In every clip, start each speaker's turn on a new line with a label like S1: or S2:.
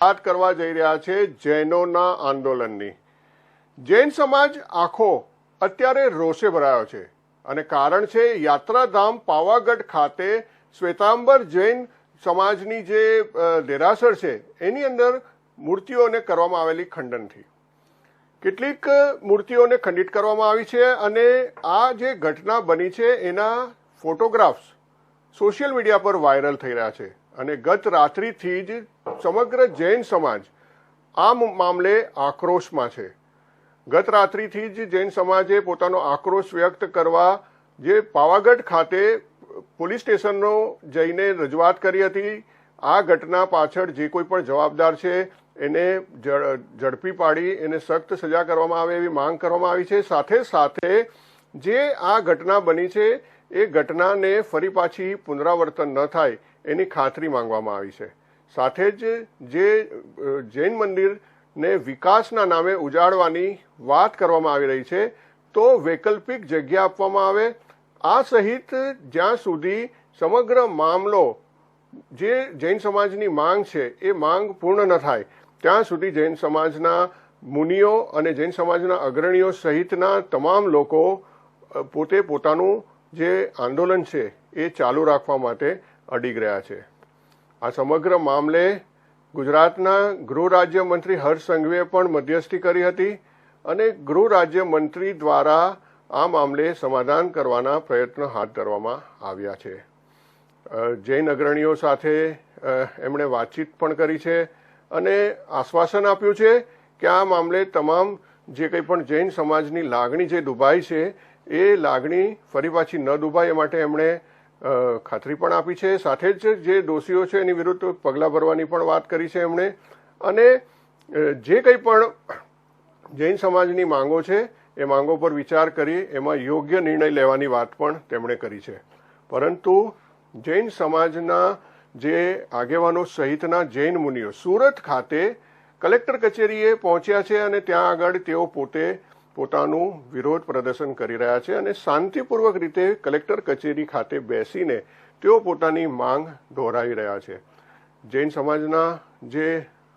S1: વાત કરવા જઈ રહ્યા છે જૈનોના આંદોલનની. જૈન સમાજ આખો અત્યારે રોષે ભરાયો છે અને કારણ છે યાત્રાધામ પાવાગઢ ખાતે શ્વેતાંબર જૈન સમાજની જે દેરાસર છે, એની અંદર મૂર્તિઓને કરવામાં આવેલી ખંડનથી. કેટલીક મૂર્તિઓને ખંડિત કરવામાં આવી છે અને આ જે ઘટના બની છે એના ફોટોગ્રાફ્સ સોશિયલ મીડિયા પર વાયરલ થઈ રહ્યા છે. અને ગત રાત્રિથી જ સમગ્ર જૈન સમાજ આ મામલે આક્રોશમાં છે. ગત રાત્રિથી જ જૈન સમાજે પોતાનો આક્રોશ વ્યક્ત કરવા જે પાવાગઢ ખાતે પોલીસ સ્ટેશનનો જઈને રજૂઆત કરી હતી, આ ઘટના પાછળ જે કોઈ પણ જવાબદાર છે એને ઝડપી પાડી, એને સખ્ત સજા કરવામાં આવે એવી માંગ કરવામાં આવી છે. સાથે સાથે જે આ ઘટના બની છે, એ ઘટનાને ફરી પાછી પુનરાવર્તન ન થાય એની ખાતરી માંગવામાં આવી છે. સાથે જ જે જૈન મંદિરને વિકાસના નામે ઉજાડવાની વાત કરવામાં આવી રહી છે, તો વૈકલ્પિક જગ્યા આપવામાં આવે. આ સહિત જ્યાં સુધી સમગ્ર મામલો જે જૈન સમાજની માંગ છે, એ માંગ પૂર્ણ ન થાય, ત્યાં સુધી જૈન સમાજના મુનિઓ અને જૈન સમાજના અગ્રણીઓ સહિતના તમામ લોકો પોતે પોતાનું જે આંદોલન છે, એ ચાલુ રાખવા માટે અડીગ રહ્યા છે. આ સમગ્ર મામલે ગુજરાતના ગૃહ રાજ્યમંત્રી હર્ષ સંઘવીએ પણ મધ્યસ્થી કરી હતી અને ગૃહ રાજ્ય મંત્રી દ્વારા આ મામલે સમાધાન કરવાના પ્રયત્ન હાથ ધરવામાં આવ્યા છે. જૈન અગ્રણીઓ સાથે એમણે વાતચીત પણ કરી છે અને આશ્વાસન આપ્યું છે કે આ મામલે તમામ જે કંઈ પણ જૈન સમાજની લાગણી જે દુભાઈ છે, એ લાગણી ફરી પાછી ન દુભાય એ માટે એમણે ખાતરી પણ આપી છે. સાથે જ જે દોષીઓ છે એની વિરુદ્ધ પગલાં ભરવાની પણ વાત કરી છે એમણે. અને જે કંઈ પણ જૈન સમાજની માંગો છે, એ માંગો પર વિચાર કરી એમાં યોગ્ય નિર્ણય લેવાની વાત પણ તેમણે કરી છે. પરંતુ જૈન સમાજના જે આગેવાનો સહિતના જૈન મુનિઓ, સુરત ખાતે કલેક્ટર કચેરીએ પહોંચ્યા છે અને ત્યાં આગળ તેઓ પોતે પોતાનું વિરોધ પ્રદર્શન કરી રહ્યા છે અને શાંતિપૂર્વક રીતે કલેક્ટર કચેરી ખાતે બેસીને તેઓ પોતાની માંગ દોહરાવી રહ્યા છે. જૈન સમાજના જે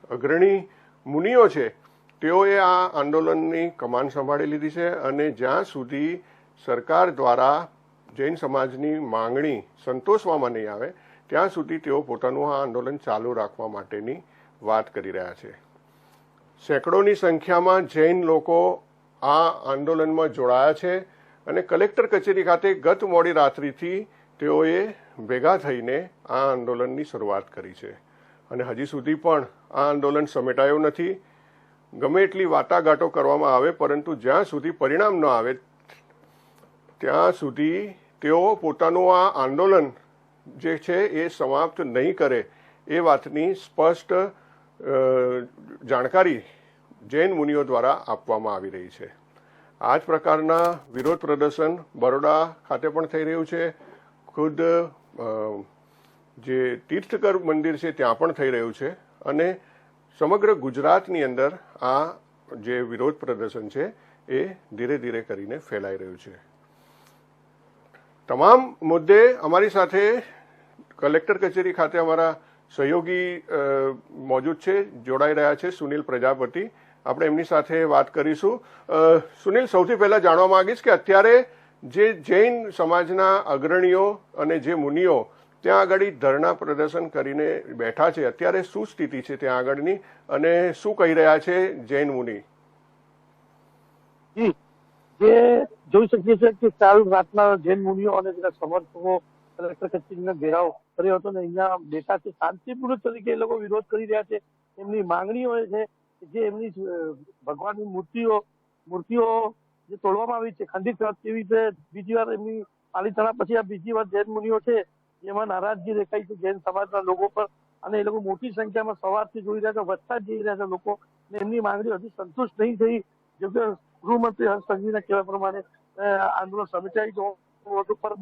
S1: અગ્રણી મુનિઓ છે, તેઓએ આ આંદોલનની કમાન સંભાળી લીધી છે અને જ્યાં સુધી સરકાર દ્વારા જૈન સમાજની માંગણી સંતોષવામાં નહીં આવે, ત્યાં સુધી તેઓ પોતાનું આ આંદોલન ચાલુ રાખવા માટેની વાત કરી રહ્યા છે. સેંકડોની સંખ્યામાં જૈન લોકો આ આંદોલનમાં જોડાયા છે અને કલેક્ટર કચેરી ખાતે ગત મોડી રાત્રિથી તેઓએ ભેગા થઈને આ આંદોલનની શરૂઆત કરી છે. અને હજી સુધી પણ આ આંદોલન સમેટાયું નથી. ગમે એટલી વાટાઘાટો કરવામાં આવે, પરંતુ જ્યાં સુધી પરિણામ ન આવે, ત્યાં સુધી તેઓ પોતાનું આ આંદોલન જે છે એ સમાપ્ત નહીં કરે એ વાતની સ્પષ્ટ જાણકારી જૈન મુનિઓ દ્વારા આપવામાં આવી રહી છે. આ જ પ્રકારના વિરોધ પ્રદર્શન બરોડા ખાતે પણ થઈ રહ્યું છે. ખુદ જે તીર્થકર મંદિર છે ત્યાં પણ થઈ રહ્યું છે અને સમગ્ર ગુજરાતની અંદર આ જે વિરોધ પ્રદર્શન છે એ ધીરે ધીરે કરીને ફેલાઈ રહ્યું છે. તમામ મુદ્દે અમારી સાથે કલેક્ટર કચેરી ખાતે અમારા સહયોગી મોજૂદ છે, જોડાઈ રહ્યા છે સુનિલ પ્રજાપતિ. આપણે એમની સાથે વાત કરીશું. સુનિલ, સૌથી પહેલા જાણવા માંગીશ કે અત્યારે જે જૈન સમાજના અગ્રણીઓ અને જે મુનિઓ ત્યાં આગળ ધરણા પ્રદર્શન કરીને બેઠા છે, અત્યારે શું સ્થિતિ છે ત્યાં આગળની અને શું કહી રહ્યા છે જૈન મુનિ?
S2: જી જોઈ શકીએ છીએ કે કાલ રાતના જૈન મુનિઓ અને તેના સમર્થકો કલેક્ટર કચેરીનો ઘેરાવ કર્યો હતો ને અહીંયા બેઠા છે. શાંતિપૂર્ણ તરીકે એ લોકો વિરોધ કરી રહ્યા છે. એમની માંગણીઓ છે જે એમની ભગવાનની મૂર્તિઓ મૂર્તિઓ જે તોડવામાં આવી છે, ખંડિત તેવી રીતે બીજી વાર એમની પાલિતાણા પછી આ બીજી વાર જૈન મુનિઓ છે, એમાં નારાજગી દેખાય છે જૈન સમાજના લોકો પર. અને એ લોકો મોટી સંખ્યામાં સવારથી જોઈ રહ્યા છે, વધતા જઈ રહ્યા છે લોકો. ને એમની માંગણી હજી સંતુષ્ટ નહીં થઈ. જો કે ગૃહમંત્રી હર્ષ સંઘવીના કહેવા પ્રમાણે આંદોલન સમિટાઈ જવું હતું પર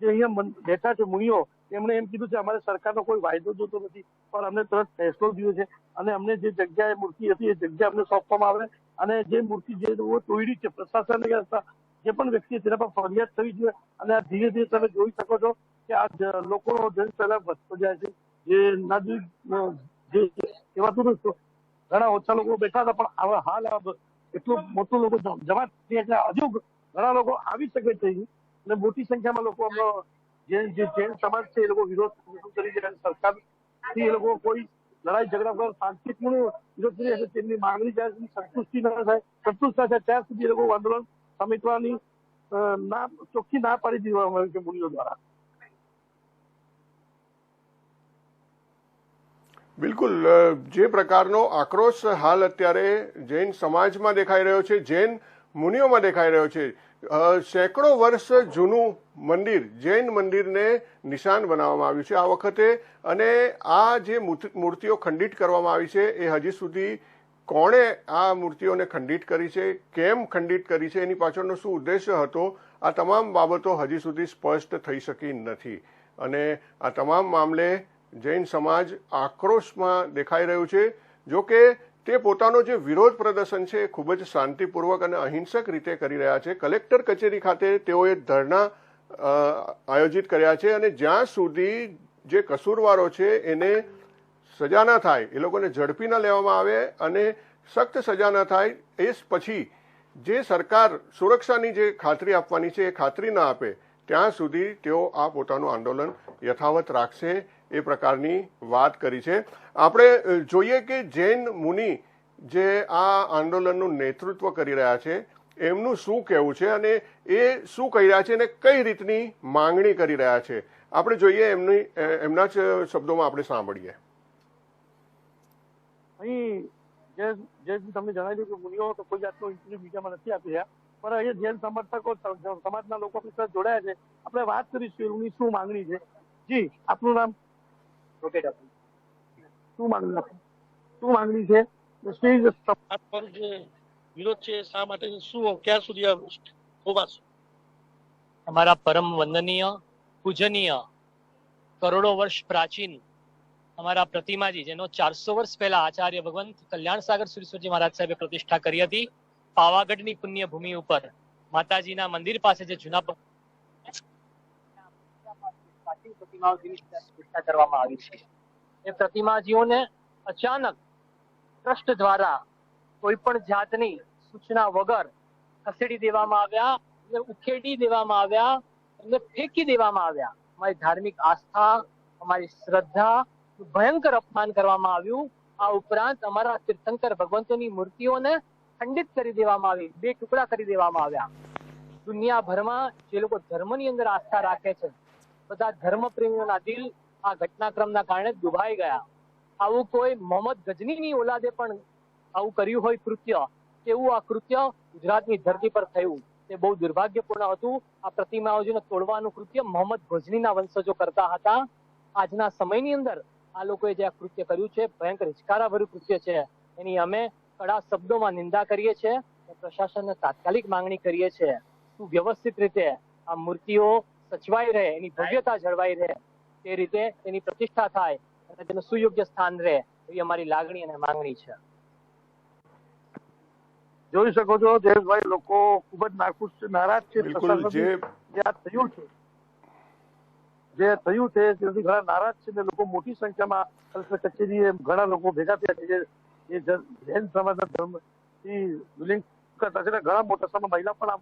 S2: જે અહીંયા બેઠા છે મુનિઓ એમણે એમ કીધું છે, અમારે સરકારનો કોઈ વાયદો જોતો નથી, પણ અમને તરત ફેસલો દીધો છે અને અમને જે જગ્યાએ મૂર્તિ હતી, એ જગ્યા અમને સોંપવામાં આવે અને જે મૂર્તિ જે તોડી છે પ્રશાસન જે પણ વ્યક્તિ તેના પર ફરિયાદ થવી જોઈએ અને આ ધીરે ધીરે તમે જોઈ શકો છો કે આ લોકો જન પહેલા વધતો જાય છે, જે ના જે તું ઘણા ઓછા લોકો બેઠા હતા, પણ આવા હાલ એટલું મોટું લોકો જમા થયા એટલે હજુ ઘણા લોકો આવી શકે છે અને મોટી સંખ્યામાં લોકો જૈન સમાજ છે, એ લોકો વિરોધ કરી રહ્યા સરકાર એ લોકો કોઈ લડાઈ ઝઘડા વગર શાંતિપૂર્ણ વિરોધ કરી રહ્યા તેમની માંગણી જ્યાં સુધી સંતુષ્ટિ ન થાય. સંતુષ્ટ થાય ત્યાં સુધી એ લોકો આંદોલન સમિતવાની ના ચોખ્ખી ના પાડી દેવામાં આવી છે મૂલ્યો દ્વારા.
S1: બિલકુલ. જે પ્રકારનો આક્રોશ હાલ અત્યારે જૈન સમાજમાં દેખાઈ રહ્યો છે, જૈન મુનિઓમાં દેખાઈ રહ્યો છે. સેંકડો વર્ષ જૂનું મંદિર, જૈન મંદિરને નિશાન બનાવવામાં આવ્યું છે આ વખતે. અને આ જે મૂર્તિ- મૂર્તિઓ ખંડિત કરવામાં આવી છે, એ હજી સુધી કોણે આ મૂર્તિઓને ખંડિત કરી છે, કેમ ખંડિત કરી છે, એની પાછળનો શું ઉદ્દેશ્ય હતો, આ તમામ બાબતો હજી સુધી સ્પષ્ટ થઈ શકી નથી. અને આ તમામ મામલે જૈન સમાજ આક્રોશમાં દેખાઈ રહ્યું છે. જો કે તે પોતાનો જે વિરોધ પ્રદર્શન છે એ ખૂબ જ શાંતિપૂર્વક અને અહિંસક રીતે કરી રહ્યા છે. કલેક્ટર કચેરી ખાતે તેઓએ ધરણા આયોજિત કર્યા છે અને જ્યાં સુધી જે કસૂરવારો છે એને સજા ના થાય, એ લોકોને ઝડપી ન લેવામાં આવે અને સખ્ત સજા ન થાય, એ પછી જે સરકાર સુરક્ષાની જે ખાતરી આપવાની છે એ ખાતરી ના આપે, ત્યાં સુધી તેઓ આ પોતાનું આંદોલન યથાવત રાખશે એ પ્રકારની વાત કરી છે. આપણે જોઈએ કે જૈન મુનિ જે આ આંદોલનનું નેતૃત્વ કરી રહ્યા છે, એમનું શું કહેવું છે અને એ શું કહી રહ્યા છે અને કઈ રીતની માંગણી કરી રહ્યા છે? આપણે જોઈએ એમની એમના જ શબ્દોમાં આપણે સાંભળીએ.
S2: અહીં જે જે તમને જણાવ્યું કે મુનિઓ કોઈ જાતનો ઇન્ટરવ્યુ મીડિયામાં નથી આપી રહ્યા, પણ અહીંયા જૈન સમર્થકો સમાજના લોકો આપણી સાથે જોડાયા છે. આપણે વાત કરીશું એમની શું માંગણી છે. જી, આપનું નામ? શું માંગણી આપની? શું માંગણી છે? શ્રી
S3: જે વિરોધ છે શા માટે? શું ક્યાં સુધી હોવાશે
S4: અમારા પરમ વંદનીય પૂજનીય કરોડો વર્ષ પ્રાચીન અમારા પ્રતિમાજી જેનો ચારસો વર્ષ પહેલા આચાર્ય ભગવંત કલ્યાણ સાગર સુરેશ્વરજી મહારાજ સાહેબે પ્રતિષ્ઠા કરી હતી પાવાગઢની પુણ્ય ભૂમિ ઉપર માતાજીના મંદિર પાસે જે જૂના પ- પ્રતિમાઓ પ્રતિમાઓની પ્રતિષ્ઠા કરવામાં આવી છે. એ પ્રતિમાજીઓને અચાનક ટ્રસ્ટ દ્વારા કોઈ પણ જાતની સૂચના વગર ખસેડી દેવામાં આવ્યા ઉખેડી દેવામાં આવ્યા એમને ફેંકી દેવામાં આવ્યા. અમારી ધાર્મિક આસ્થા, અમારી શ્રદ્ધા ભયંકર અપમાન કરવામાં આવ્યું. આ ઉપરાંત અમારા તીર્થંકર ભગવંતોની મૂર્તિઓને ખંડિત કરી દેવામાં આવી, બે ટુકડા કરી દેવામાં આવ્યા. દુનિયાભરમાં જે લોકો ધર્મની અંદર આસ્થા રાખે છે બધા ધર્મ પ્રેમીઓના દિલ આ ઘટનાક્રમના કારણે દુભાઈ ગયા. આવું કોઈ મોહમ્મદ ગજનીની ઓલાદે પણ આવું કર્યું હોય કૃત્ય, તેવું આ કૃત્ય ગુજરાતની ધરતી પર થયું. તે બહુ દુર્ભાગ્યપૂર્ણ હતું. આ પ્રતિમાઓજીને તોડવાનું કૃત્ય મોહમ્મદ ગજનીના વંશજો કરતા હતા. આજના સમયની અંદર આ લોકોએ જે આ કૃત્ય કર્યું છે, ભયંકર હિચકારાભર્યું કૃત્ય છે. એની અમે કડા શબ્દોમાં નિંદા કરીએ છીએ પ્રશાસનને તાત્કાલિક માંગણી કરીએ છીએ. વ્યવસ્થિત રીતે આ મૂર્તિઓ સચવાઈ રહે એની ભવ્યતા જળવાઈ રહે તે રીતે તેની પ્રતિષ્ઠા થાય અને તેનું સુયોગ્ય સ્થાન રહે એવી અમારી લાગણી અને માંગણી છે.
S2: જોઈ શકો છો જયેશભાઈ લોકો ખૂબ જ નાખુશ છે નારાજ છે
S1: બિલકુલ જે
S2: થયું છે. જે થયું છે તેથી ઘણા નારાજ છે ને લોકો મોટી સંખ્યામાં કલેક્ટર કચેરીએ ઘણા લોકો ભેગા થયા છે જે એ જ- જૈન સમાજના ધર્મથી કરતા છે ઘણા મોટા સમય મહિલા પણ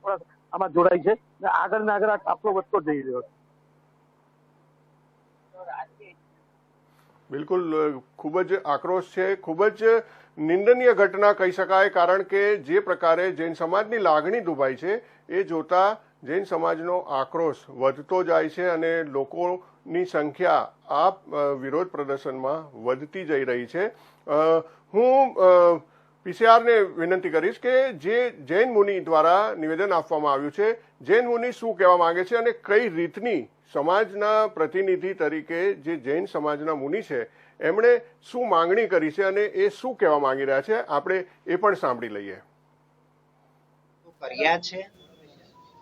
S2: આમાં જોડાય છે ને આગળ ને આગળ આ કાફલો વધતો જઈ રહ્યો છે.
S1: બિલકુલ ખૂબ જ આક્રોશ છે. ખૂબ જ નિંદનીય ઘટના કહી શકાય, કારણ કે જે પ્રકારે જૈન સમાજની લાગણી દુભાઈ છે, એ જોતા જૈન સમાજનો આક્રોશ વધતો જાય છે અને લોકોની સંખ્યા આ વિરોધ પ્રદર્શનમાં વધતી જઈ રહી છે. હું પીસીઆરને વિનંતી કરીશ કે જે જૈન મુનિ દ્વારા નિવેદન આપવામાં આવ્યું છે, જૈન મુનિ શું કહેવા માંગે છે અને કઈ રીતની સમાજના પ્રતિનિધિ તરીકે જે જૈન સમાજના મુનિ છે, એમણે શું માંગણી કરી છે અને એ શું કહેવા માંગી રહ્યા છે, આપણે એ પણ સાંભળી લઈએ.
S5: કર્યા છે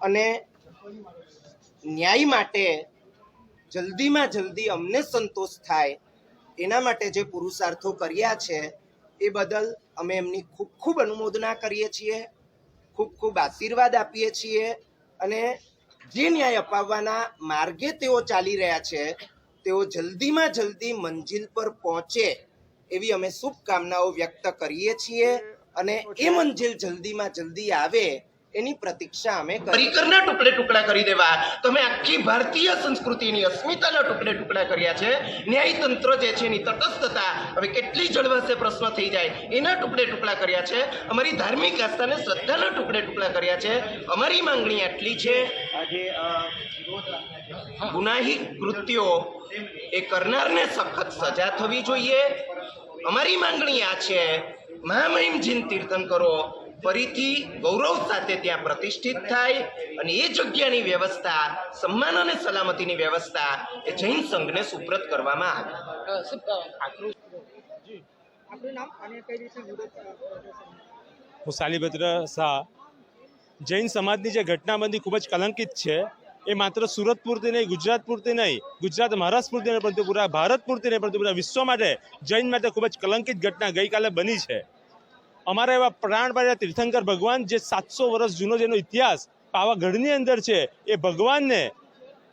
S5: અને ન્યાય માટે જલ્દીમાં જલ્દી અમને સંતોષ થાય એના માટે જે પુરુષાર્થો કર્યા છે, એ બદલ અમે એમની ખૂબ ખૂબ અનુમોદના કરીએ છીએ, ખૂબ ખૂબ આશીર્વાદ આપીએ છીએ અને જે ન્યાય અપાવવાના માર્ગે તેઓ ચાલી રહ્યા છે, તેઓ જલ્દીમાં જલ્દી મંજિલ પર પહોંચે એવી અમે શુભકામનાઓ વ્યક્ત કરીએ છીએ અને એ મંજિલ જલ્દીમાં જલ્દી આવે એની પ્રતીક્ષા અમે પરિકરના ટુકડે ટુકડા કરી દેવા. તમે આખી ભારતીય સંસ્કૃતિની અસ્મિતાના ટુકડે ટુકડા કર્યા છે. ન્યાયતંત્ર જે છે એની તટસ્થતા હવે કેટલી જળવાશે પ્રશ્ન થઈ જાય. એના ટુકડે ટુકડા કર્યા છે. અમારી ધાર્મિક આસ્થાને શ્રદ્ધાના ટુકડે ટુકડા કર્યા છે. અમારી માંગણી આટલી છે. ગુનાહી ગુનાહિત કૃત્યો એ કરનારને સખત સજા થવી જોઈએ. અમારી માંગણી આ છે. મહામહિમજીન તીર્થંકરો ફરીથી ગૌરવ સાથે ત્યાં પ્રતિષ્ઠિત થાય અને એ જગ્યાની વ્યવસ્થા, સન્માન અને સલામતીની વ્યવસ્થા એ જૈન સંઘને સુપ્રત કરવામાં આવે.
S6: હું શાલીભદ્ર શાહ. જૈન સમાજની જે ઘટના બની ખૂબ જ કલંકિત છે, એ માત્ર સુરત પૂરતી નહીં, ગુજરાત પૂરતી નહીં, ગુજરાત મહારાષ્ટ્ર પૂરતી નહીં, પરંતુ પૂરા ભારત પૂરતી નહીં, પરંતુ પૂરા વિશ્વ માટે જૈન માટે ખૂબ જ કલંકિત ઘટના ગઈકાલે બની છે. અમારા એવા પ્રાણપાળ્યા તીર્થંકર ભગવાન જે સાતસો વર્ષ જૂનો જેનો ઇતિહાસ પાવાગઢની અંદર છે, એ ભગવાનને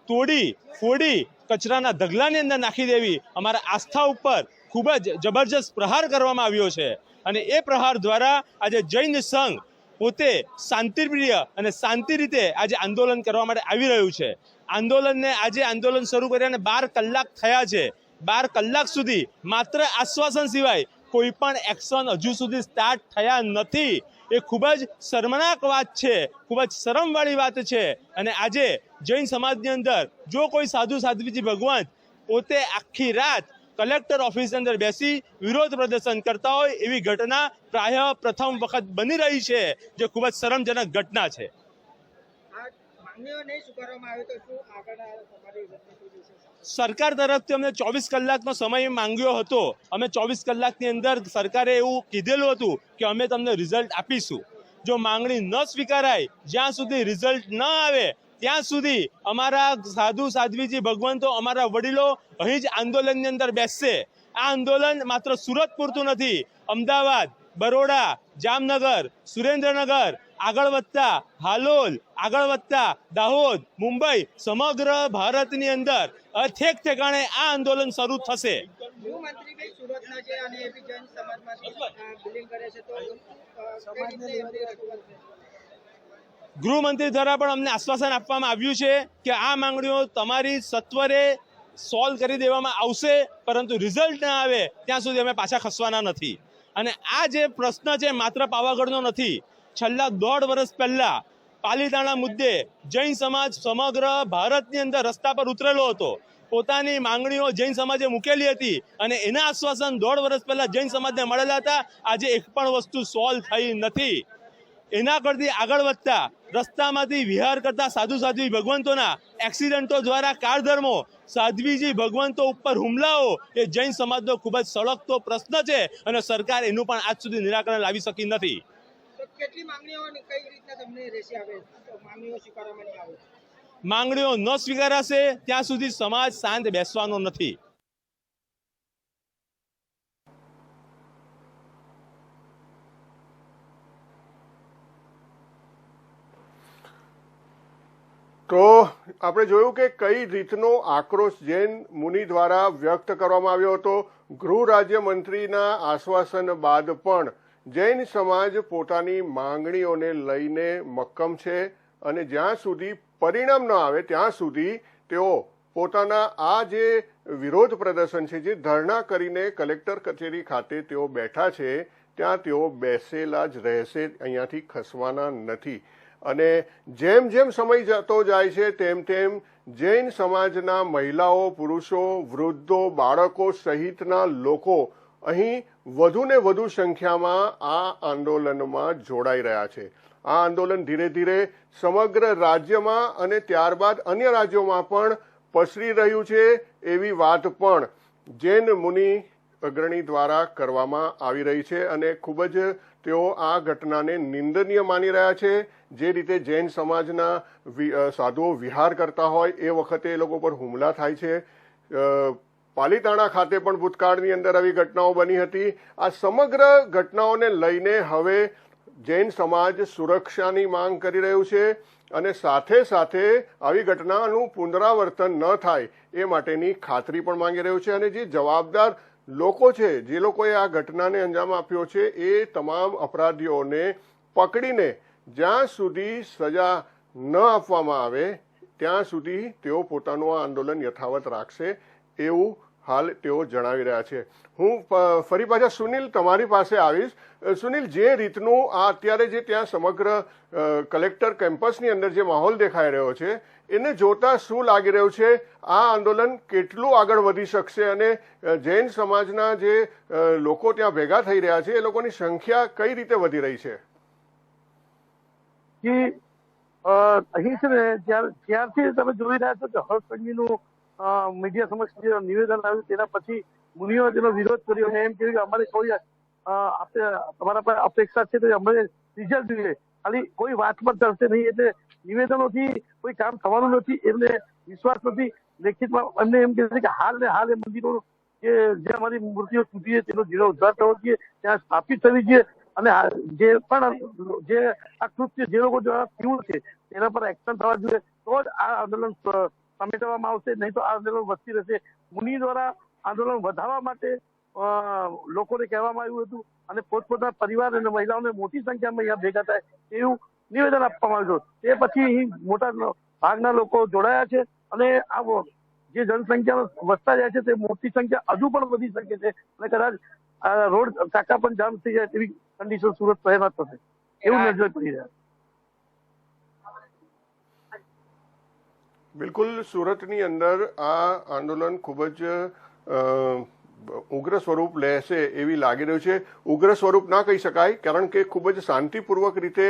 S6: તોડી, ફોડી, કચરાના ઢગલાની અંદર નાખી દેવી અમારા આસ્થા ઉપર ખૂબ જ જબરજસ્ત પ્રહાર કરવામાં આવ્યો છે. અને એ પ્રહાર દ્વારા આજે જૈન સંઘ પોતે શાંતિપ્રિય અને શાંતિ રીતે આજે આંદોલન કરવા માટે આવી રહ્યું છે. આંદોલનને આજે આંદોલન શરૂ કર્યાને બાર કલાક થયા છે. બાર કલાક સુધી માત્ર આશ્વાસન સિવાય કોઈ પણ એક્શન હજુ સુધી સ્ટાર્ટ થયા નથી. એ ખૂબ જ શર્મનાક વાત છે. ખૂબ જ શરમવાળી વાત છે. અને આજે જૈન સમાજની અંદર જો કોઈ સાધુ સાધ્વીજી ભગવાન પોતે આખી રાત કલેક્ટર ઓફિસની અંદર બેસી વિરોધ પ્રદર્શન કરતા હોય એવી ઘટના પ્રાય પ્રથમ વખત બની રહી છે, જે ખૂબ જ શરમજનક ઘટના છે? સરકાર તરફથી અમને ચોવીસ કલાકનો સમય માંગ્યો હતો. અમે ચોવીસ કલાકની અંદર સરકારે એવું કીધેલું હતું કે અમે તમને રિઝલ્ટ આપીશું. જો માંગણી ન સ્વીકારાય, જ્યાં સુધી રિઝલ્ટ ન આવે, ત્યાં સુધી અમારા સાધુ સાધ્વીજી ભગવંતો, અમારા વડીલો અહીં જ આંદોલનની અંદર બેસશે. આ આંદોલન માત્ર સુરત પૂરતું નથી. અમદાવાદ, બરોડા, જામનગર, સુરેન્દ્રનગર આગળ વધતા હાલોલ આગળ વધતા દાહોદ મુંબઈ સમગ્ર ભારતની અંદર અથેક ઠેકાણે આ આંદોલન શરૂ થશે.
S7: ગૃહમંત્રી
S6: દ્વારા પણ અમને આશ્વાસન આપવામાં આવ્યું છે કે આ માંગણીઓ તમારી સત્વરે સોલ્વ કરી દેવામાં આવશે પરંતુ રિઝલ્ટ ના આવે ત્યાં સુધી અમે પાછા ખસવાના નથી. અને આ જે પ્રશ્ન છે માત્ર પાવાગઢનો નથી છેલ્લા દોઢ વર્ષ પહેલા પાલીતાણા મુદ્દે જૈન સમાજ સમગ્ર ભારતની અંદર રસ્તા પર ઉતરેલો હતો. પોતાની માંગણીઓ જૈન સમાજે મૂકેલી હતી અને એના આશ્વાસન દોઢ વર્ષ પહેલા જૈન સમાજને મળેલા હતા. આજે એક પણ વસ્તુ સોલ્વ થઈ નથી. એના કરતી આગળ વધતા રસ્તામાંથી વિહાર કરતા સાધુ સાધ્વી ભગવંતોના એક્સિડન્ટો દ્વારા કારધર્મો, સાધ્વીજી ભગવંતો ઉપર હુમલાઓ એ જૈન સમાજનો ખૂબ જ સળગતો પ્રશ્ન છે અને સરકાર એનું પણ આજ સુધી નિરાકરણ લાવી શકી નથી.
S7: કેટલી માંગણીઓ અને કઈ રીતના તમને રેસી આવે? તો માંગણીઓ સ્વીકારવામાં નહીં આવે.
S6: માંગણીઓ ન સ્વીકારાશે ત્યાં સુધી સમાજ શાંત બેસવાનો નથી.
S1: તો આપણે જોયું કે કઈ રીતનો આક્રોશ જૈન મુનિ દ્વારા વ્યક્ત કરવામાં આવ્યો હતો. ગૃહ રાજ્યમંત્રીના આશ્વાસન બાદ પણ જૈન સમાજ પોતાની માંગણીઓને લઈને મક્કમ છે અને જ્યાં સુધી પરિણામ ન આવે ત્યાં સુધી તેઓ પોતાના આ જે વિરોધ પ્રદર્શન છે, જે ધરણા કરીને કલેક્ટર કચેરી ખાતે તેઓ બેઠા છે, ત્યાં તેઓ બેસેલા જ રહેશે, અહીંયાથી ખસવાના નથી. અને જેમ જેમ સમય જતો જાય છે, તેમ તેમ જૈન સમાજના મહિલાઓ, પુરુષો, વૃદ્ધો, બાળકો સહિતના લોકો અહીં વધુને વધુ સંખ્યામાં આ આંદોલનમાં જોડાઈ રહ્યા છે. આ આંદોલન ધીરે ધીરે સમગ્ર રાજ્યમાં અને ત્યારબાદ અન્ય રાજ્યોમાં પણ પસરી રહ્યું છે એવી વાત પણ જૈન મુનિ અગ્રણી દ્વારા કરવામાં આવી રહી છે અને ખૂબ જ તેઓ આ ઘટનાને નિંદનીય માની રહ્યા છે. જે રીતે જૈન સમાજના સાધુઓ વિહાર કરતા હોય એ વખતે એ લોકો પર હુમલા થાય છે. પાલીતાણા ખાતે પણ ભૂતકાળની અંદર આવી ઘટનાઓ બની હતી. આ સમગ્ર ઘટનાઓને લઈને હવે જૈન સમાજ સુરક્ષાની માંગ કરી રહ્યું છે અને સાથે સાથે આવી ઘટનાનું પુનરાવર્તન ન થાય એ માટેની ખાતરી પણ માંગી રહ્યું છે અને જે જવાબદાર લોકો છે, જે લોકોએ આ ઘટનાને અંજામ આપ્યો છે, એ તમામ અપરાધીઓને પકડીને જ્યાં સુધી સજા ન આપવામાં આવે, ત્યાં સુધી તેઓ પોતાનું આ આંદોલન યથાવત રાખશે એવું હાલ તેઓ જણાવી રહ્યા છે. હું ફરી પાછા સુનિલ તમારી પાસે આવીશ. સુનિલ જે રીતનું આ અત્યારે જે ત્યાં સમગ્ર કલેક્ટર કેમ્પસની અંદર જે માહોલ દેખાઈ રહ્યો છે એને જોતા શું લાગી રહ્યું છે? આ આંદોલન કેટલું આગળ વધી શકશે અને જૈન સમાજના જે લોકો ત્યાં ભેગા થઈ રહ્યા છે એ લોકોની સંખ્યા કઈ રીતે વધી રહી છે?
S2: અહીં છે ને જ્યાર જ્યારથી તમે જોઈ રહ્યા છો કે અ, મીડિયા સમક્ષ જે નિવેદન આવ્યું તેના પછી મુનિઓએ તેનો વિરોધ કર્યો અને એમ કહ્યું કે અમારે કોઈ તમારા પર અપેક્ષા છે તો અમને રિઝલ્ટ જોઈએ. ખાલી કોઈ વાત પર ચડશે નહીં, એટલે નિવેદનોથી કોઈ કામ થવાનું નથી એમને વિશ્વાસ નથી. લેખિતમાં એમને એમ કહે છે કે હાલ ને હાલ એ મંદિરો કે જે અમારી મૂર્તિઓ તૂટી છે, તેનો જીરો ઉદ્ધાર થવો જોઈએ, ત્યાં સ્થાપિત થવી જોઈએ. અને જે પણ જે આ કૃત્ય જે લોકો દ્વારા થયું છે, તેના પર એક્શન થવા જોઈએ. તો જ આ આંદોલન સમેટવામાં આવશે નહીં તો આંદોલન વધતી રહેશે. મુનિ દ્વારા આંદોલન વધારવા માટે લોકોને કહેવામાં આવ્યું હતું અને પોતપોતાના પરિવાર અને મહિલાઓને મોટી સંખ્યામાં અહીંયા ભેગા થાય એવું નિવેદન આપવામાં આવ્યું હતું. તે પછી અહીં મોટા ભાગના લોકો જોડાયા છે અને આ જે જનસંખ્યા વધતા જાય છે તે મોટી સંખ્યા હજુ પણ વધી શકે છે અને કદાચ આ રોડ કાકા પણ જામ થઈ જાય તેવી કન્ડિશન સુરત શહેરમાં થશે. એવું નજર પડી રહ્યા છે.
S1: બિલકુલ સુરતની અંદર આ આંદોલન ખૂબ જ ઉગ્ર સ્વરૂપ લેશે એવી લાગી રહ્યું છે. ઉગ્ર સ્વરૂપ ના કહી શકાય કારણ કે ખૂબ જ શાંતિપૂર્વક રીતે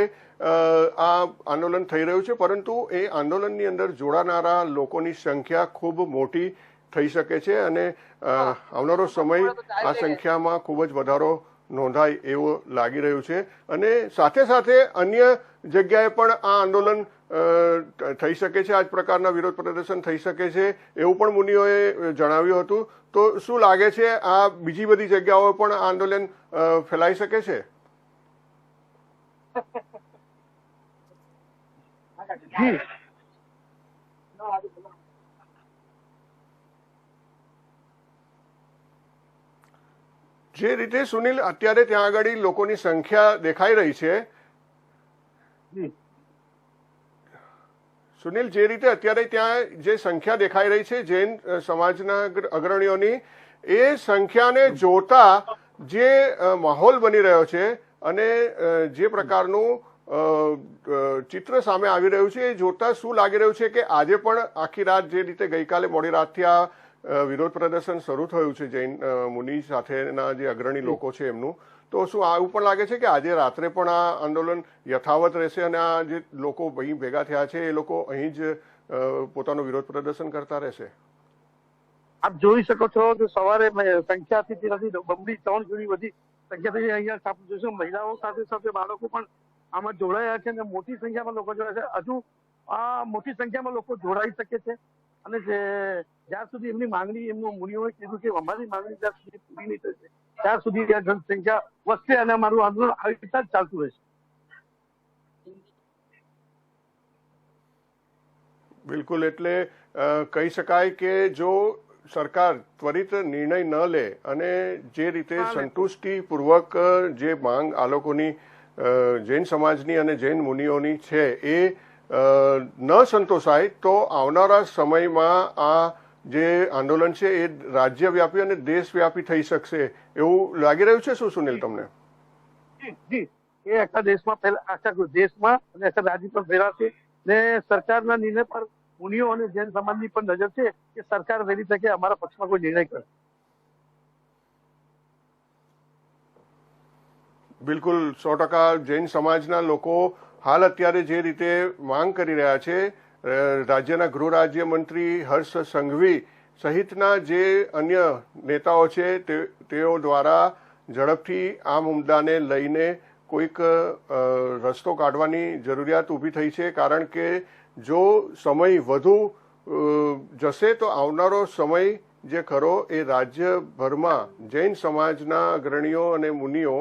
S1: આ આંદોલન થઈ રહ્યું છે. પરંતુ એ આંદોલનની અંદર જોડાનારા લોકોની સંખ્યા ખૂબ મોટી થઈ શકે છે અને આવનારો સમય આ સંખ્યામાં ખૂબ જ વધારો નોંધાય એવો લાગી રહ્યું છે. અને સાથે સાથે અન્ય જગ્યાએ પણ આ આંદોલન થઈ શકે છે આ જ પ્રકારના વિરોધ પ્રદર્શન થઈ શકે છે એવું પણ મુનિઓએ જણાવ્યું હતું. તો શું લાગે છે આ બીજી બધી જગ્યાઓ પણ આંદોલન ફેલાઈ શકે છે?
S2: જે
S1: રીતે સુનિલ અત્યારે ત્યાં આગળ લોકોની સંખ્યા દેખાઈ રહી છે સુનિલ, જે રીતે અત્યારે ત્યાં જે સંખ્યા દેખાઈ રહી છે, જૈન સમાજના અગ્રણીઓની, એ સંખ્યાને જોતા જે માહોલ બની રહ્યો છે અને જે પ્રકારનું ચિત્ર સામે આવી રહ્યું છે, એ જોતા શું લાગી રહ્યું છે કે આજે પણ આખી રાત જે રીતે ગઈકાલે મોડી રાતથી આ વિરોધ પ્રદર્શન શરૂ થયું છે જૈન મુનિ સાથેના જે અગ્રણી લોકો છે એમનું તો શું આ એવું પણ લાગે છે કે આજે રાત્રે પણ આ આંદોલન યથાવત રહેશે અને આ જે લોકો અહીં ભેગા થયા છે, એ લોકો અહીં જ પોતાનો વિરોધ પ્રદર્શન કરતા રહેશે?
S2: આપ જોઈ શકો છો કે સવારે સંખ્યાથી બમણી ત્રણ સુધી વધી સંખ્યા થઈ અહીંયા જોઈશું મહિલાઓ સાથે સાથે બાળકો પણ આમાં જોડાયા છે અને મોટી સંખ્યામાં લોકો જોડાયા છે. હજુ આ મોટી સંખ્યામાં લોકો જોડાઈ શકે છે. અને જ્યાં સુધી એમની માંગણી એમનું મુનિઓએ કીધું કે અમારી માંગણી જ્યાં સુધી પૂરી નહીં થશે ત્યાં સુધી ત્યાં જનસંખ્યા વધશે અને અમારું આંદોલન આવી રીતના જ ચાલતું રહેશે.
S1: બિલકુલ એટલે કહી શકાય કે જો સરકાર ત્વરિત નિર્ણય ન લે અને જે રીતે સંતુષ્ટિપૂર્વક જે માંગ આ લોકોની જૈન સમાજની અને જૈન મુનિઓની છે એ ન સંતોષાય તો આવનારા સમયમાં આ જે આંદોલન છે એ રાજ્યવ્યાપી અને દેશવ્યાપી થઈ શકશે એવું લાગી રહ્યું છે શું સુનિલ તમને?
S2: જી એ આખા દેશમાં પહેલા આખા દેશમાં અને આખા રાજ્ય પર ફેલાશે ને સરકારના નિર્ણય પર મુનિઓ અને જૈન સમાજની પણ નજર છે કે સરકાર વહેલી તકે અમારા પક્ષમાં કોઈ નિર્ણય કરે.
S1: બિલકુલ સો ટકા જૈન સમાજના લોકો હાલ અત્યારે જે રીતે માંગ કરી રહ્યા છે રાજ્યના ગૃહ રાજ્ય મંત્રી હર્ષ સંઘવી સહિતના જે અન્ય નેતાઓ છે તેઓ દ્વારા ઝડપથી આ મુદ્દાને લઈને કોઈક રસ્તો કાઢવાની જરૂરિયાત ઊભી થઈ છે. કારણ કે જો સમય વધુ જશે તો આવનારો સમય જે ખરો એ રાજ્યભરમાં જૈન સમાજના અગ્રણીઓ અને મુનિઓ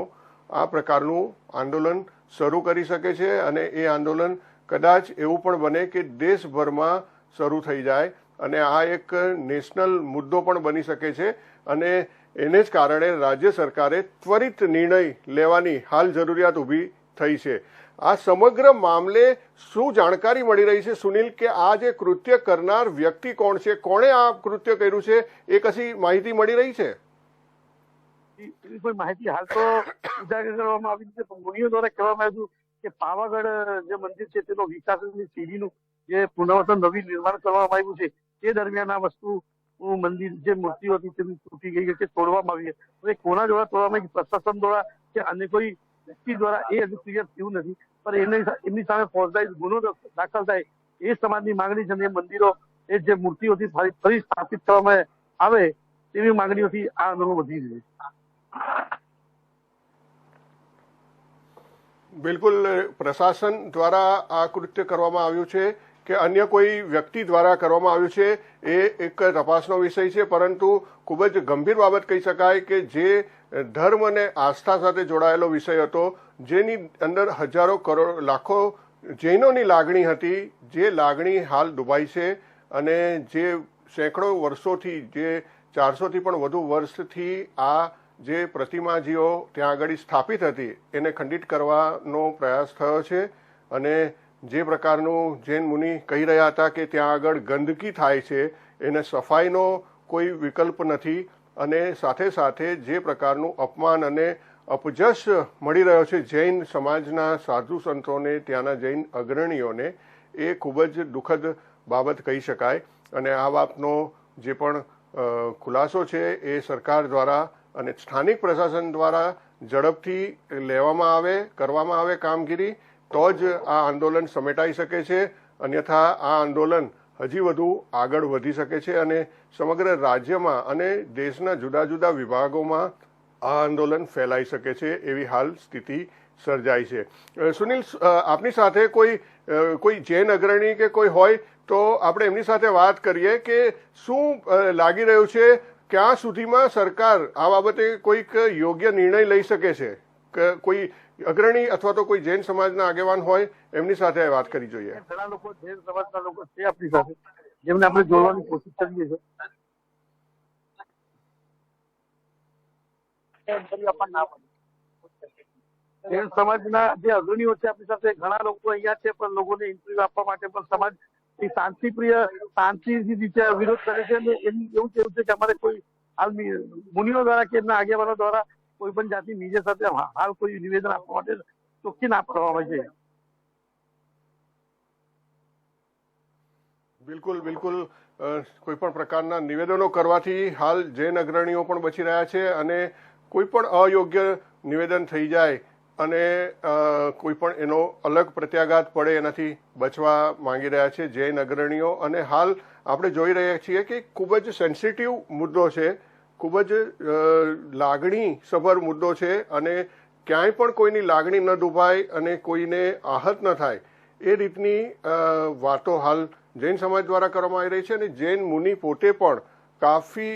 S1: આ પ્રકારનું આંદોલન શરૂ કરી શકે છે અને એ આંદોલન કદાચ એવું પણ બને કે દેશભરમાં શરૂ થઈ જાય અને આ એક નેશનલ મુદ્દો પણ બની શકે છે અને એને જ કારણે રાજ્ય સરકારે ત્વરિત નિર્ણય લેવાની હાલ જરૂરિયાત ઊભી થઈ છે. આ સમગ્ર મામલે શું જાણકારી મળી રહી છે સુનિલ, કે આ જે કૃત્ય કરનાર વ્યક્તિ કોણ છે, કોણે આ કૃત્ય કર્યું છે, એ કશી માહિતી મળી રહી છે?
S2: એવી કોઈ માહિતી હાલ તો ઉજાગર કરવામાં આવી છે મુનિઓ દ્વારા કહેવામાં આવ્યું કે પાવાગઢ જે મંદિર છે, તેનો વિકાસની સીડીનું જે પુનર્વસન નવી નિર્માણ કરવામાં આવ્યું છે, તે દરમિયાન આ વસ્તુ મંદિર જે મૂર્તિઓ હતી, તેની તૂટી ગઈ કે તોડવામાં આવી છે. કોના દ્વારા તોડવામાં આવી પ્રશાસન દ્વારા કે અન્ય કોઈ વ્યક્તિ દ્વારા? એ હજુ ક્લિયર થયું નથી, પણ એને એમની સામે ફોજદારી, ગુનો દાખલ થાય એ સમાજની માંગણી છે અને મંદિરો, એ જે મૂર્તિઓથી ફરી સ્થાપિત કરવામાં આવે તેવી માંગણીઓથી આ આંદોલન વધી રહ્યું છે.
S1: બિલકુલ, પ્રશાસન દ્વારા આ કૃત્ય કરવામાં આવ્યું છે કે અન્ય કોઈ વ્યક્તિ દ્વારા કરવામાં આવ્યું છે એ એક તપાસનો વિષય છે, પરંતુ ખૂબ જ ગંભીર બાબત કહી શકાય કે જે ધર્મ અને આસ્થા સાથે જોડાયેલો વિષય હતો, જેની અંદર હજારો કરોડ, લાખો જૈનોની લાગણી હતી, જે લાગણી હાલ દુભાઈ છે અને જે સેંકડો વર્ષોથી, જે ચારસોથી પણ વધુ વર્ષથી આ જે પ્રતિમાજીઓ ત્યાં આગળ સ્થાપિત હતી, એને ખંડિત કરવાનો પ્રયાસ થયો છે અને જે પ્રકારનું જૈન મુનિ કહી રહ્યા હતા કે ત્યાં આગળ ગંદકી થાય છે, એને સફાઈનો કોઈ વિકલ્પ નથી અને સાથે સાથે જે પ્રકારનું અપમાન અને અપજશ મળી રહ્યો છે, જૈન સમાજના સાધુ સંતોને, ત્યાંના જૈન અગ્રણીઓને, એ ખૂબ જ દુઃખદ બાબત કહી શકાય. અને આ બાબતનો જે પણ ખુલાસો છે, એ સરકાર દ્વારા અને સ્થાનિક પ્રશાસન દ્વારા ઝડપથી લેવામાં આવે, કરવામાં આવે કામગીરી, તો જ આ આંદોલન સમેટાઈ શકે છે. અન્યથા આ આંદોલન હજી વધુ આગળ વધી શકે છે અને સમગ્ર રાજ્યમાં અને દેશના જુદા જુદા વિભાગોમાં આ આંદોલન ફેલાઈ શકે છે એવી હાલ સ્થિતિ સર્જાઈ છે. સુનિલ આપની સાથે કોઈ કોઈ જૈન અગ્રણી કે કોઈ હોય તો આપણે એમની સાથે વાત કરીએ કે શું લાગી રહ્યું છે ક્યાં સુધીમાં સરકાર આ બાબતે કોઈક યોગ્ય નિર્ણય લઈ શકે છે? કે કોઈ અગ્રણી અથવા તો કોઈ જૈન સમાજના આગેવાન હોય એમની સાથે વાત કરી જોઈએ.
S2: ઘણા લોકો જૈન સમાજના લોકો છે આપણી સાથે. જેમને આપણે જોડવાની કોશિશ કરીએ છીએ. જૈન સમાજના જે અગ્રણીઓ છે આપણી સાથે ઘણા લોકો અહીંયા છે પણ લોકોને ઇન્ટરવ્યુ આપવા માટે પણ સમાજ એ શાંતિપ્રિય, શાંતિથી રીતે વિરોધ કરે છે અને એવું કેવું છે કે અમારે કોઈ હાલ મુનિઓ દ્વારા કે એમના આગેવાનો દ્વારા કોઈ પણ જાતિ બીજા સાથે હાલ કોઈ નિવેદન આપવા માટે ચોખ્ખી ના પાડવામાં છે.
S1: બિલકુલ બિલકુલ. કોઈ પણ પ્રકારના નિવેદનો કરવાથી હાલ જૈન અગ્રણીઓ પણ બચી રહ્યા છે અને કોઈ પણ અયોગ્ય નિવેદન થઈ જાય અને કોઈ પણ એનો અલગ પ્રત્યાઘાત પડે એનાથી બચવા માંગી રહ્યા છે જૈન અગ્રણીઓ અને હાલ આપણે જોઈ રહ્યા છીએ કે ખૂબ જ સેન્સિટિવ મુદ્દો છે, ખૂબ જ લાગણીસભર લાગણી સભર મુદ્દો છે અને ક્યાંય પણ કોઈની લાગણી ન દુભાય અને કોઈને આહત ન થાય એ રીતની વાતો હાલ જૈન સમાજ દ્વારા કરવામાં આવી રહી છે અને જૈન મુનિ પોતે પણ કાફી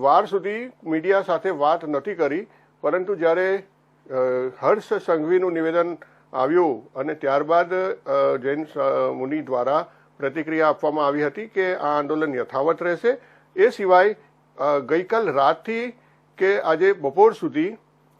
S1: વાર સુધી મીડિયા સાથે વાત નથી કરી. પરંતુ જ્યારે હર્ષ સંઘવીનું નિવેદન આવ્યું અને ત્યારબાદ જૈન મુનિ દ્વારા પ્રતિક્રિયા આપવામાં આવી હતી કે આ આંદોલન યથાવત રહેશે. એ સિવાય ગઈકાલ રાતથી કે આજે બપોર સુધી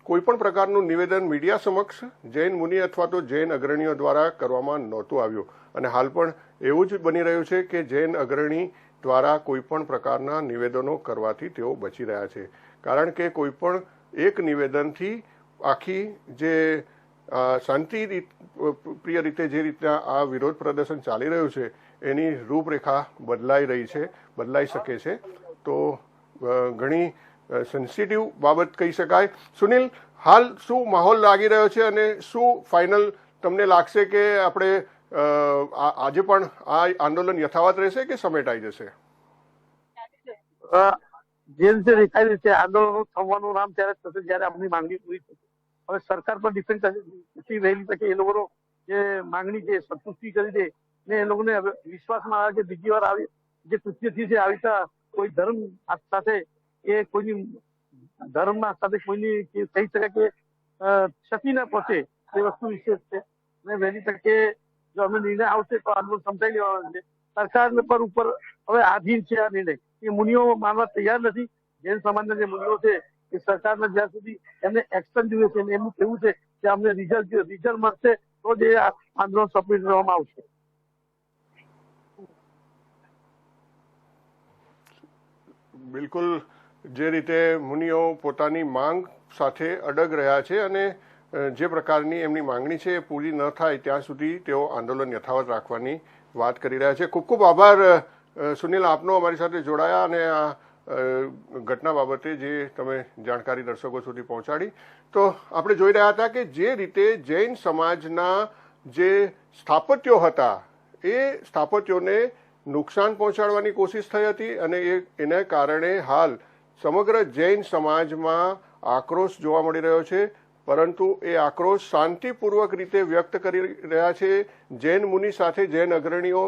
S1: કોઈપણ પ્રકારનું નિવેદન મીડિયા સમક્ષ જૈન મુનિ અથવા તો જૈન અગ્રણીઓ દ્વારા કરવામાં નહોતું આવ્યું. અને હાલ પણ એવું જ બની રહ્યું છે કે જૈન અગ્રણી દ્વારા કોઈપણ પ્રકારના નિવેદનો કરવાથી તેઓ બચી રહ્યા છે. કારણ કે કોઈપણ એક નિવેદનથી આખી જે શાંતિ પ્રિય રીતે જે રીતના આ વિરોધ પ્રદર્શન ચાલી રહ્યું છે, એની રૂપરેખા બદલાઈ રહી છે, બદલાઈ શકે છે. તો ઘણી સેન્સિટિવ બાબત કહી શકાય. સુનિલ, હાલ શું માહોલ લાગી રહ્યો છે અને શું ફાઇનલ તમને લાગશે કે આપણે આજે પણ આ આંદોલન યથાવત રહેશે કે સમેટાઈ જશે?
S2: જે રીતે દેખાઈ રહ્યું છે, આંદોલન થવાનું નામ ત્યારે થશે, જ્યારે આપણી માંગણી પૂરી થશે. હવે સરકાર પર ડિફેન્સ કેટલી વહેલી તકે એ લોકોનો જે માંગણી છે, સંતુષ્ટિ કરી દે ને એ લોકોને વિશ્વાસમાં આવે કે બીજી વાર આવી જે કૃત્ય છે આવી કોઈ ધર્મ સાથે એ કોઈની ધર્મ સાથે કોઈની કે કહી શકાય કે ક્ષતિ ના પહોંચે એ વસ્તુ વિશેષ છે. અને વહેલી તકે જો અમે નિર્ણય આવશે તો આંદોલન સમજાઈ લેવાનો છે. સરકાર પર ઉપર હવે આધીન છે આ નિર્ણય. એ મુનિઓ માનવા તૈયાર નથી. જૈન સમાજના જે મૂલ્યો છે એ સરકારને જ્યાં સુધી એમને એક્શન જોઈએ છે એમનું કેવું છે કે અમને રિઝલ્ટ રિઝલ્ટ મળશે તો જ આંદોલન સબમિટ કરવામાં આવશે.
S1: બિલકુલ જે રીતે મુનિઓ પોતાની માંગ સાથે અડગ રહ્યા છે અને જે પ્રકારની એમની માંગણી છે એ પૂરી ન થાય ત્યાં સુધી તેઓ આંદોલન યથાવત રાખવાની વાત કરી રહ્યા છે. ખૂબ ખૂબ આભાર સુનિલ આપનો અમારી સાથે જોડાયા અને આ ઘટના બાબતે જે તમે જાણકારી દર્શકો સુધી પહોંચાડી, તો આપણે જોઈ રહ્યા હતા કે જે રીતે જૈન સમાજના જે સ્થાપત્યો હતા, એ સ્થાપત્યોને નુકસાન પહોંચાડવાની કોશિશ થઈ હતી અને એ, એને કારણે હાલ સમગ્ર જૈન સમાજમાં આક્રોશ જોવા મળી રહ્યો છે. પરંતુ એ આક્રોશ શાંતિપૂર્વક રીતે વ્યક્ત કરી રહ્યા છે. જૈન મુનિ સાથે જૈન અગ્રણીઓ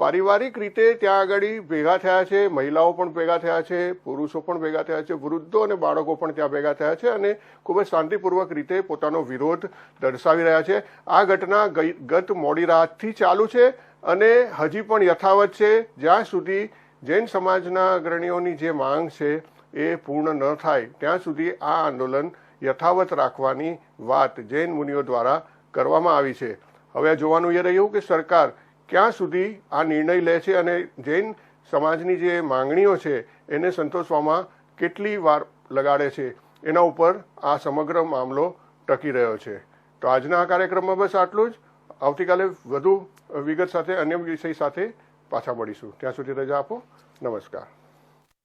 S1: પારિવારિક રીતે ત્યાં આગળ ભેગા થયા છે, મહિલાઓ પણ ભેગા થયા છે, પુરુષો પણ ભેગા થયા છે, વૃદ્ધો અને બાળકો પણ ત્યાં ભેગા થયા છે અને ખૂબ જ શાંતિપૂર્વક રીતે પોતાનો વિરોધ દર્શાવી રહ્યા છે. આ ઘટના ગત મોડી રાતથી ચાલુ છે અને હજી પણ યથાવત છે. જ્યાં સુધી જૈન સમાજના અગ્રણીઓની જે માંગ છે એ પૂર્ણ ન થાય, ત્યાં સુધી આ આંદોલન યથાવત રાખવાની વાત જૈન મુનિઓ દ્વારા કરવામાં આવી છે. હવે જોવાનું એ રહ્યું કે સરકાર ક્યાં સુધી આ નિર્ણય લે છે અને જૈન સમાજની જે માંગણીઓ છે, એને સંતોષવામાં કેટલી વાર લગાડે છે, એના ઉપર આ સમગ્ર મામલો ટકી રહ્યો છે. તો આજના આ કાર્યક્રમમાં બસ આટલું જ. આવતીકાલે વધુ વિગત સાથે, અન્ય વિષય સાથે પાછા મળીશું. ત્યાં સુધી રજા આપો. નમસ્કાર.